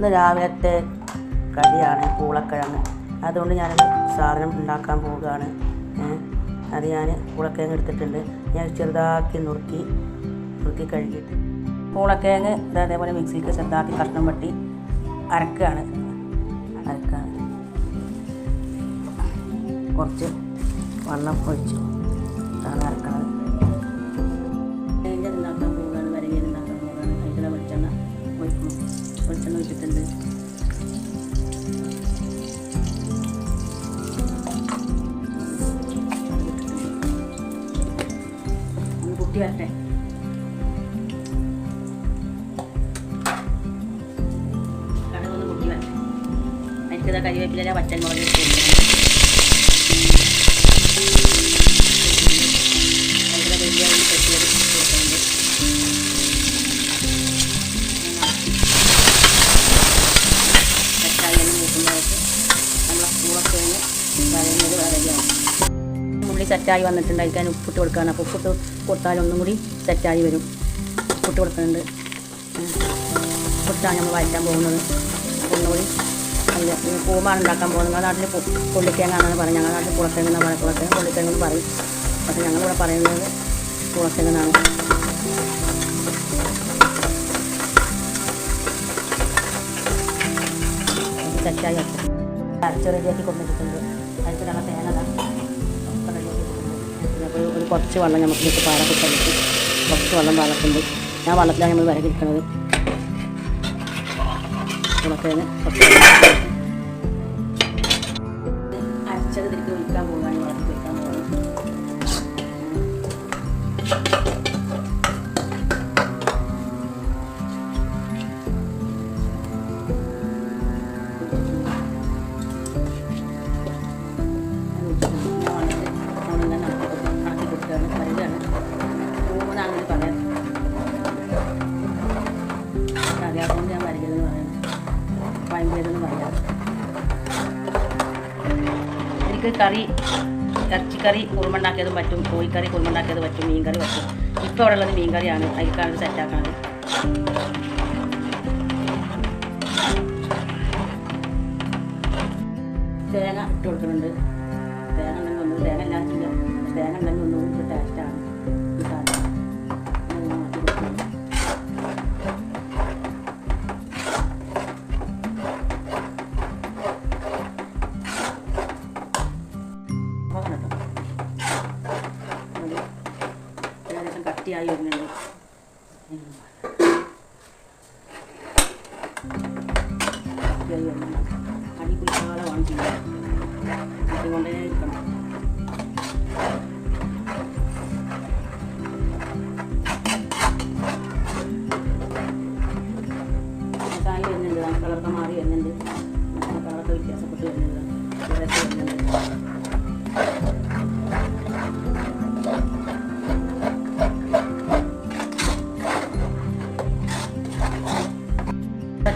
ഇന്ന് രാവിലത്തെ കടിയാണ് പൂളക്കിഴങ്ങ്. അതുകൊണ്ട് ഞാനൊരു സാധനം ഉണ്ടാക്കാൻ പോവുകയാണ്. അത് ഞാൻ പൂളക്കിഴങ്ങ് എടുത്തിട്ടുണ്ട്. ഞാൻ ചെറുതാക്കി നുറുക്കി നുറുക്കി കഴുകിയിട്ട്. പൂളക്കിഴങ്ങ് അതേപോലെ മിക്സിക്ക് ചെറുതാക്കി കഷ്ണം വെട്ടി അരക്കുകയാണ് അരക്കുകയാണ് കുറച്ച് വെള്ളം ഒഴിച്ചു. കുട്ടി വരട്ടെ കടകൊന്ന് കുട്ടി വരട്ടെ അതിന്റെ കരിവേപ്പിലെ പച്ചൻ മുളക് സെറ്റായി വന്നിട്ടുണ്ട്. അതിൽ ഉപ്പിട്ട് കൊടുക്കുകയാണ്. അപ്പോൾ ഉപ്പിട്ട് കൊടുത്താൽ ഒന്നും കൂടി സെറ്റായി വരും. ഉപ്പിട്ട് കൊടുക്കുന്നുണ്ട്. ഉപ്പിട്ടാണ് നമ്മൾ വരയ്ക്കാൻ പോകുന്നത്. ഒന്നുകൂടി അതിൽ പൂമാണ് ഉണ്ടാക്കാൻ പോകുന്നത്. ഞങ്ങളുടെ നാട്ടിൽ പുള്ളിത്തേങ്ങാണെന്ന് പറയും ഞങ്ങളുടെ നാട്ടിൽ കുളത്തേങ്ങ എന്നാണ് പറയുന്നത്. കുളത്തേങ്ങ പുള്ളിത്തേങ്ങ എന്ന് പറയും. പക്ഷേ ഞങ്ങളിവിടെ പറയുന്നത് കുളത്തേങ്ങനാണ് സെറ്റായി അരച്ച് റെഡിയാക്കി കൊണ്ടുവന്നിട്ടുണ്ട്. അരച്ചിട്ടുള്ള തേങ്ങ കുറച്ച് വെള്ളം നമുക്ക് ഇട്ട് പാലൊക്കെ കഴിച്ച് കുറച്ച് വെള്ളം പാലക്കുണ്ട് ഞാൻ വെള്ളത്തിലാണ് നമ്മൾ വരകിരിക്കുന്നത് കുളത്തേന് കുറച്ച് എനിക്ക് കറി ഇറച്ചിക്കറി കുറുമുണ്ടാക്കിയതും പറ്റും. കോഴിക്കറി കുറുമുണ്ടാക്കിയത് പറ്റും. മീൻകറി പറ്റും. ഇപ്പോൾ അവിടെ ഉള്ളത് മീൻകറിയാണ്. അതിക്കാണ് സെറ്റാക്കാൻ തേങ്ങ ഇട്ട് കൊടുക്കുന്നുണ്ട് തേങ്ങ ഉണ്ടെങ്കിൽ ഒന്നും തേങ്ങ ഇല്ലാത്തില്ല തേങ്ങ ഉണ്ടെങ്കിൽ ഒന്നും ടേസ്റ്റാണ് വരുന്നുണ്ട് അടി പിടിക്കാതെ ചെയ്യാൻ അതുകൊണ്ടേ ഇരിക്കണം വരുന്നുണ്ട് കളറൊക്കെ മാറി വരുന്നുണ്ട് കളറൊക്കെ വ്യത്യാസപ്പെട്ട് വരുന്നുണ്ട് വരുന്നുണ്ട്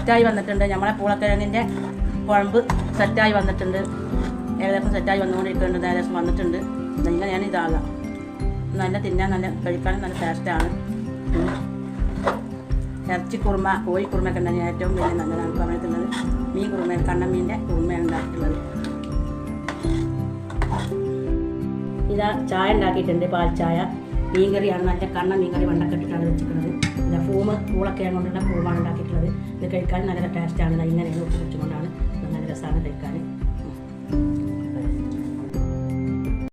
സെറ്റായി വന്നിട്ടുണ്ട്. നമ്മളെ പൂളക്കിഴങ്ങിന്റെ കുഴമ്പ് സെറ്റായി വന്നിട്ടുണ്ട്. ഏകദേശം സെറ്റായി വന്നുകൊണ്ടിരിക്കുന്നുണ്ട്. ഏകദേശം വന്നിട്ടുണ്ട്. നിങ്ങൾ ഞാൻ ഇതാകാം നല്ല തിന്നാൻ നല്ല കഴിക്കാനും നല്ല ടേസ്റ്റാണ് ഇറച്ചി കുറുമ കോഴി കുറുമയൊക്കെ ഉണ്ടെങ്കിൽ ഏറ്റവും വലിയ നല്ലതാണ്. പറഞ്ഞിട്ടുള്ളത് മീൻ കുറുമ കണ്ണമീന്റെ കുറുമയാണ് ഉണ്ടാക്കിയിട്ടുള്ളത്. ഇതാ ചായ ഉണ്ടാക്കിയിട്ടുണ്ട്. പാൽ ചായ. മീൻകറിയാണ്. നല്ല കണ്ണ മീൻകറി വെണ്ടൊക്കെ ഇട്ടിട്ടാണ് വെച്ചിട്ടുള്ളത് ഇതാ പൂമ് പൂളൊക്കെയാണ് കൊണ്ടുള്ള പൂമാണ് ഉണ്ടാക്കിയിട്ടുള്ളത്. കഴിക്കാൻ നല്ല ടേസ്റ്റാണ് ഇങ്ങനെയാണ് ഉപ്പ് നല്ല രസമാണ് കഴിക്കാൻ.